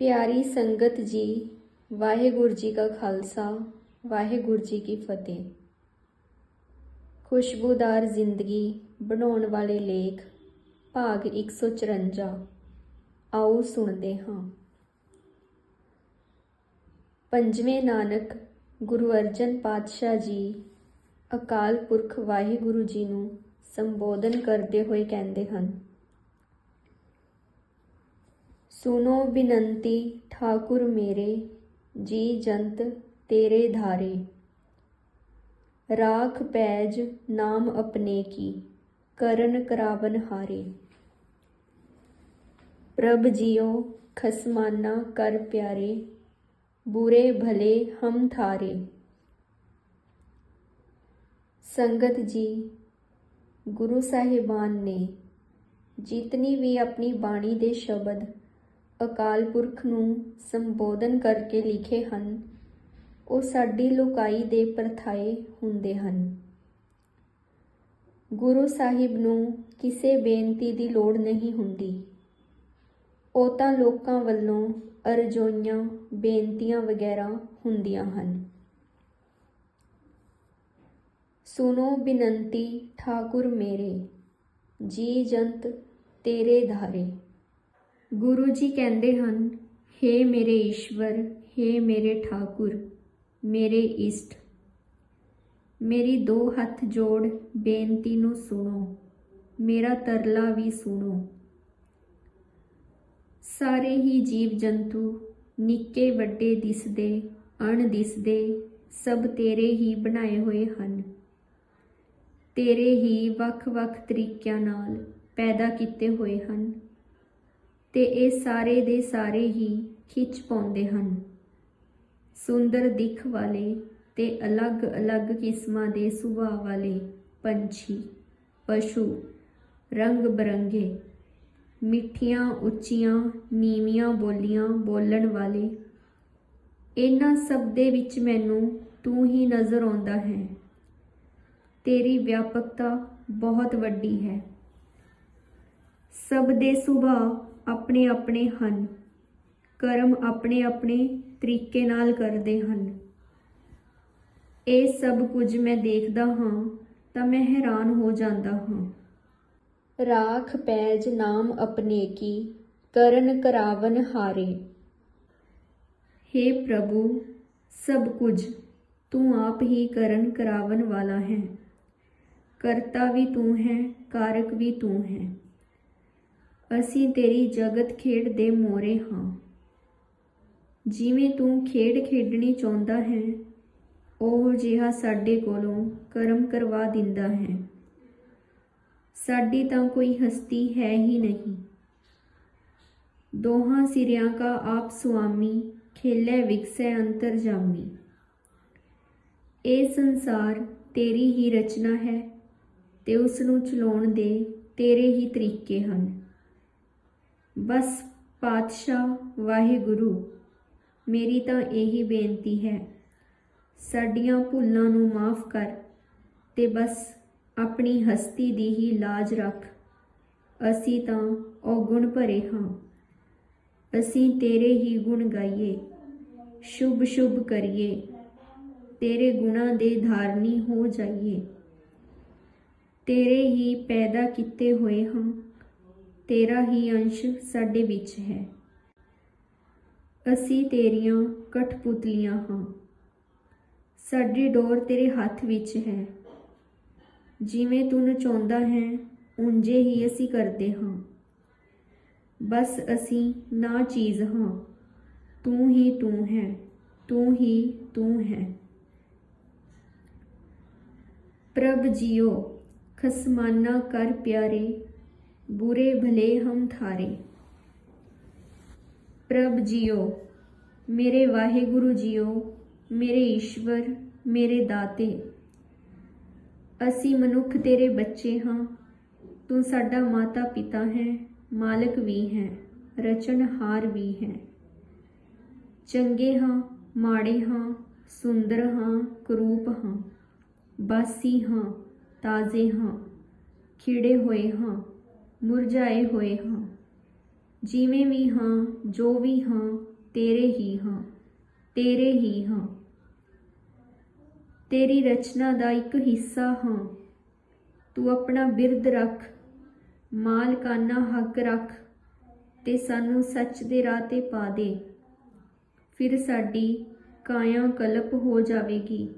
ਪਿਆਰੀ ਸੰਗਤ ਜੀ, ਵਾਹਿਗੁਰੂ ਜੀ ਕਾ ਖਾਲਸਾ, ਵਾਹਿਗੁਰੂ ਜੀ ਕੀ ਫਤਿਹ। ਖੁਸ਼ਬੂਦਾਰ ਜ਼ਿੰਦਗੀ ਬਣਾਉਣ ਵਾਲੇ ਲੇਖ, ਭਾਗ 154 ਆਓ ਸੁਣਦੇ ਹਾਂ। ਪੰਜਵੇਂ ਨਾਨਕ ਗੁਰੂ ਅਰਜਨ ਪਾਤਸ਼ਾਹ ਜੀ, ਅਕਾਲ ਪੁਰਖ ਵਾਹਿਗੁਰੂ ਜੀ ਨੂੰ ਸੰਬੋਧਨ ਕਰਦੇ ਹੋਏ ਕਹਿੰਦੇ ਹਨ ਸੁਨੋ ਬਿਨੰਤੀ ਠਾਕੁਰ ਮੇਰੇ, ਜੀ ਜੰਤ ਤੇਰੇ ਧਾਰੇ। ਰਾਖ ਪੈਜ ਨਾਮ ਆਪਣੇ ਕੀ, ਕਰਨ ਕਰਾਵਨ ਹਾਰੇ। ਪ੍ਰਭ ਜਿਉ ਖਸਮਾਨਾ ਕਰ ਪਿਆਰੇ, ਬੁਰੇ ਭਲੇ ਹਮ ਥਾਰੇ ਸੰਗਤ ਜੀ, ਗੁਰੂ ਸਾਹਿਬਾਨ ਨੇ ਜਿਤਨੀ ਵੀ ਆਪਣੀ ਬਾਣੀ ਦੇ ਸ਼ਬਦ ਅਕਾਲ ਪੁਰਖ ਨੂੰ ਸੰਬੋਧਨ ਕਰਕੇ ਲਿਖੇ ਹਨ, ਉਹ ਸਾਡੀ ਲੋਕਾਈ ਦੇ ਪਰਥਾਏ ਹੁੰਦੇ ਹਨ। ਗੁਰੂ ਸਾਹਿਬ ਨੂੰ ਕਿਸੇ ਬੇਨਤੀ ਦੀ ਲੋੜ ਨਹੀਂ ਹੁੰਦੀ। ਉਹ ਤਾਂ ਲੋਕਾਂ ਵੱਲੋਂ ਅਰਜ਼ੋਈਆਂ, ਬੇਨਤੀਆਂ ਵਗੈਰਾ ਹੁੰਦੀਆਂ ਹਨ। ਸੁਨੋ ਬਿਨੰਤੀ, ਠਾਕੁਰ ਮੇਰੇ, ਜੀ ਜੰਤ ਤੇਰੇ ਧਾਰੇ। ਗੁਰੂ ਜੀ ਕਹਿੰਦੇ ਹਨ हे ਮੇਰੇ ਈਸ਼ਵਰ हे ਮੇਰੇ ਠਾਕੁਰ, ਮੇਰੇ ਇਸ਼ਟ। ਮੇਰੀ ਦੋ ਹੱਥ ਜੋੜ ਬੇਨਤੀ ਨੂੰ ਸੁਣੋ, ਮੇਰਾ ਤਰਲਾ ਵੀ ਸੁਣੋ। ਸਾਰੇ ਹੀ ਜੀਵ ਜੰਤੂ ਨਿੱਕੇ ਵੱਡੇ ਦਿਸਦੇ ਅਣ ਦਿਸਦੇ ਸਭ ਤੇਰੇ ਹੀ ਬਣਾਏ ਹੋਏ ਹਨ। ਤੇਰੇ ਹੀ ਵੱਖ-ਵੱਖ ਤਰੀਕਿਆਂ ਨਾਲ ਪੈਦਾ ਕੀਤੇ ਹੋਏ ਹਨ। ਤੇ ਇਹ ਸਾਰੇ ਦੇ ਸਾਰੇ ਹੀ ਖਿੱਚ ਪਾਉਂਦੇ ਹਨ। ਸੁੰਦਰ ਦਿੱਖ ਵਾਲੇ ਤੇ ਅਲੱਗ-ਅਲੱਗ ਕਿਸਮਾਂ ਦੇ ਸੁਭਾਅ ਵਾਲੇ ਪੰਛੀ, ਪਸ਼ੂ, ਰੰਗ ਬਰੰਗੇ, ਮਿੱਠੀਆਂ, ਉੱਚੀਆਂ, ਨੀਵੀਆਂ ਬੋਲੀਆਂ ਬੋਲਣ ਵਾਲੇ, ਇਹਨਾਂ ਸਭ ਦੇ ਵਿੱਚ ਮੈਨੂੰ ਤੂੰ ਹੀ ਨਜ਼ਰ ਆਉਂਦਾ ਹੈ। ਤੇਰੀ ਵਿਆਪਕਤਾ ਬਹੁਤ ਵੱਡੀ ਹੈ। ਸਭ ਦੇ ਸੁਭਾਅ ਆਪਣੇ ਆਪਣੇ ਹਨ। ਕਰਮ ਆਪਣੇ ਆਪਣੇ ਤਰੀਕੇ ਨਾਲ ਕਰਦੇ ਹਨ। ਇਹ ਸਭ ਕੁਝ ਮੈਂ ਦੇਖਦਾ ਹਾਂ ਤਾਂ ਮੈਂ ਹੈਰਾਨ ਹੋ ਜਾਂਦਾ ਹਾਂ। ਰਾਖ ਪੈਜ ਨਾਮ ਆਪਣੇ ਕੀ, ਕਰਨ ਕਰਾਵਨ ਹਾਰੇ। हे ਪ੍ਰਭੂ, ਸਭ ਕੁਝ ਤੂੰ ਆਪ ਹੀ ਕਰਨ ਕਰਾਵਨ ਵਾਲਾ ਹੈ। ਕਰਤਾ ਵੀ ਤੂੰ ਹੈ, ਕਾਰਕ ਵੀ ਤੂੰ ਹੈ। ਅਸੀਂ ਤੇਰੀ ਜਗਤ ਖੇਡ ਦੇ ਮੋਰੇ ਹਾਂ। ਜਿਵੇਂ ਤੂੰ ਖੇਡ ਖੇਡਣੀ ਚਾਹੁੰਦਾ ਹੈ, ਉਹ ਜਿਹਾ ਸਾਡੇ ਕੋਲੋਂ ਕਰਮ ਕਰਵਾ ਦਿੰਦਾ ਹੈ। ਸਾਡੀ ਤਾਂ ਕੋਈ ਹਸਤੀ ਹੈ ਹੀ ਨਹੀਂ। ਦੋਹਾਂ ਸਿਰਿਆਂ ਕਾ ਆਪ ਸੁਆਮੀ, ਖੇਲੇ ਵਿਕਸੈ ਅੰਤਰ ਜਾਮੀ। ਇਹ ਸੰਸਾਰ ਤੇਰੀ ਹੀ ਰਚਨਾ ਹੈ, ਤੇ ਉਸ ਨੂੰ ਚਲਾਉਣ ਦੇ ਤੇਰੇ ਹੀ ਤਰੀਕੇ ਹਨ। ਬਸ ਪਾਤਸ਼ਾਹ, ਵਾਹਿਗੁਰੂ, ਮੇਰੀ ਤਾਂ ਇਹੀ ਬੇਨਤੀ ਹੈ। ਸਾਡੀਆਂ ਭੁੱਲਾਂ ਨੂੰ ਮਾਫ ਕਰ ਤੇ ਬਸ ਆਪਣੀ ਹਸਤੀ ਦੀ ਹੀ ਲਾਜ ਰੱਖ। ਅਸੀਂ ਤਾਂ ਉਹ ਗੁਣ ਭਰੇ ਹਾਂ। ਅਸੀਂ ਤੇਰੇ ਹੀ ਗੁਣ ਗਾਈਏ। ਸ਼ੁਭ ਸ਼ੁਭ ਕਰੀਏ। ਤੇਰੇ ਗੁਣਾਂ ਦੇ ਧਾਰਨੀ ਹੋ ਜਾਈਏ। ਤੇਰੇ ਹੀ ਪੈਦਾ ਕੀਤੇ ਹੋਏ ਹਾਂ। ਤੇਰਾ ਹੀ ਅੰਸ਼ ਸਾਡੇ ਵਿੱਚ ਹੈ। ਅਸੀਂ ਤੇਰੀਆਂ ਕਠਪੁਤਲੀਆਂ ਹਾਂ। ਸਾਡੀ ਡੋਰ ਤੇਰੇ ਹੱਥ ਵਿੱਚ ਹੈ। ਜਿਵੇਂ ਤੂੰ ਨਚਾਉਂਦਾ ਹੈ, ਉਂਝੇ ਹੀ ਅਸੀਂ ਕਰਦੇ ਹਾਂ। ਬਸ ਅਸੀਂ ਨਾ ਚੀਜ਼ ਹਾਂ। ਤੂੰ ਹੀ ਤੂੰ ਹੈ। ਤੂੰ ਹੀ ਤੂੰ ਹੈ। ਪ੍ਰਭ ਜੀਓ, ਖਸਮਾਨਾ ਕਰ ਪਿਆਰੇ ਬੁਰੇ ਭਲੇ ਹਮ ਥਾਰੇ ਪ੍ਰਭ ਜਿਉ ਮੇਰੇ ਵਾਹਿਗੁਰੂ ਜਿਉ ਮੇਰੇ ਈਸ਼ਵਰ, ਮੇਰੇ ਦਾਤੇ। ਅਸੀਂ ਮਨੁੱਖ ਤੇਰੇ ਬੱਚੇ ਹਾਂ। ਤੂੰ ਸਾਡਾ ਮਾਤਾ ਪਿਤਾ ਹੈ, ਮਾਲਕ ਵੀ ਹੈ ਰਚਨਹਾਰ ਵੀ ਹੈ। ਚੰਗੇ ਹਾਂ, ਮਾੜੇ ਹਾਂ, ਸੁੰਦਰ ਹਾਂ, ਕਰੂਪ ਹਾਂ, ਬਾਸੀ ਹਾਂ, ਤਾਜ਼ੇ ਹਾਂ, ਖਿੜੇ ਹੋਏ ਹਾਂ। ਮੁਰਝਾਏ ਹੋਏ ਹਾਂ। ਜਿਵੇਂ ਵੀ ਹਾਂ, ਜੋ ਵੀ ਹਾਂ, ਤੇਰੇ ਹੀ ਹਾਂ, ਤੇਰੇ ਹੀ ਹਾਂ। ਤੇਰੀ ਰਚਨਾ ਦਾ ਇੱਕ ਹਿੱਸਾ ਹਾਂ। ਤੂੰ ਆਪਣਾ ਬਿਰਧ ਰੱਖ, ਮਾਲਕਾਨਾ ਹੱਕ ਰੱਖ ਤੇ ਸਾਨੂੰ ਸੱਚ ਦੇ ਰਾਹ ਤੇ ਪਾ ਦੇ। ਫਿਰ ਸਾਡੀ ਕਾਇਆ ਕਲਪ ਹੋ ਜਾਵੇਗੀ।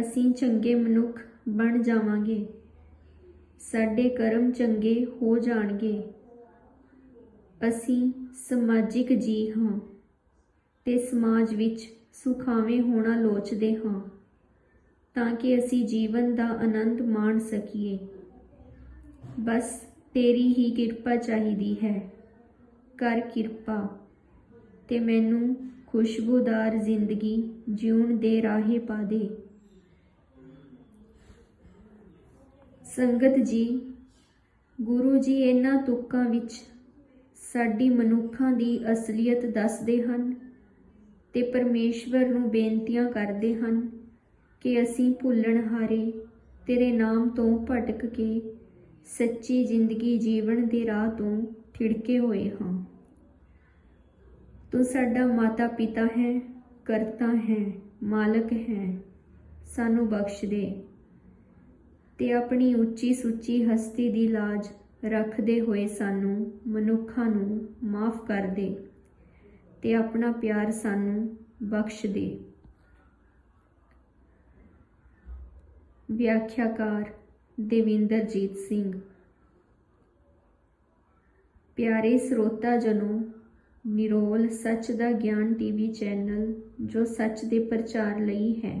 ਅਸੀਂ ਚੰਗੇ ਮਨੁੱਖ ਬਣ ਜਾਵਾਂਗੇ। ਸਾਡੇ ਕਰਮ ਚੰਗੇ ਹੋ ਜਾਣਗੇ। ਅਸੀਂ ਸਮਾਜਿਕ ਜੀ ਹਾਂ ਤੇ ਸਮਾਜ ਵਿੱਚ ਸੁਖਾਵੇਂ ਹੋਣਾ ਲੋਚਦੇ ਹਾਂ, ਤਾਂ ਕਿ ਅਸੀਂ ਜੀਵਨ ਦਾ ਆਨੰਦ ਮਾਣ ਸਕੀਏ। ਬਸ ਤੇਰੀ ਹੀ ਕਿਰਪਾ ਚਾਹੀਦੀ ਹੈ। ਕਰ ਕਿਰਪਾ ਤੇ ਮੈਨੂੰ ਖੁਸ਼ਬੂਦਾਰ ਜ਼ਿੰਦਗੀ ਜਿਉਣ ਦੇ ਰਾਹੇ ਪਾ ਦੇ। ਸੰਗਤ ਜੀ, ਗੁਰੂ ਜੀ ਇਹਨਾਂ ਤੁਕਾਂ ਵਿੱਚ ਸਾਡੀ ਮਨੁੱਖਾਂ ਦੀ ਅਸਲੀਅਤ ਦੱਸਦੇ ਹਨ ਤੇ ਪਰਮੇਸ਼ਵਰ ਨੂੰ ਬੇਨਤੀਆਂ ਕਰਦੇ ਹਨ ਕਿ ਅਸੀਂ ਭੁੱਲਣਹਾਰੇ ਤੇਰੇ ਨਾਮ ਤੋਂ ਭਟਕ ਕੇ ਸੱਚੀ ਜ਼ਿੰਦਗੀ ਜੀਵਨ ਦੇ ਰਾਹ ਤੋਂ ਠਿੜਕੇ ਹੋਏ ਹਾਂ। ਤੂੰ ਸਾਡਾ ਮਾਤਾ ਪਿਤਾ ਹੈ, ਕਰਤਾ ਹੈ, ਮਾਲਕ ਹੈ, ਸਾਨੂੰ ਬਖਸ਼ ਦੇ। ਤੇ ਆਪਣੀ ਉੱਚੀ ਸੁੱਚੀ ਹਸਤੀ ਦੀ ਲਾਜ ਰੱਖਦੇ ਹੋਏ ਸਾਨੂੰ ਮਨੁੱਖਾਂ ਨੂੰ ਮਾਫ ਕਰ ਦੇ ਤੇ ਆਪਣਾ ਪਿਆਰ ਸਾਨੂੰ ਬਖਸ਼ ਦੇ। ਵਿਆਖਿਆਕਾਰ ਦੇਵਿੰਦਰਜੀਤ ਸਿੰਘ। ਪਿਆਰੇ ਸਰੋਤਾ ਜਨੋ, ਨਿਰੋਲ ਸੱਚ ਦਾ ਗਿਆਨ ਟੀਵੀ ਚੈਨਲ ਜੋ ਸੱਚ ਦੇ ਪ੍ਰਚਾਰ ਲਈ ਹੈ।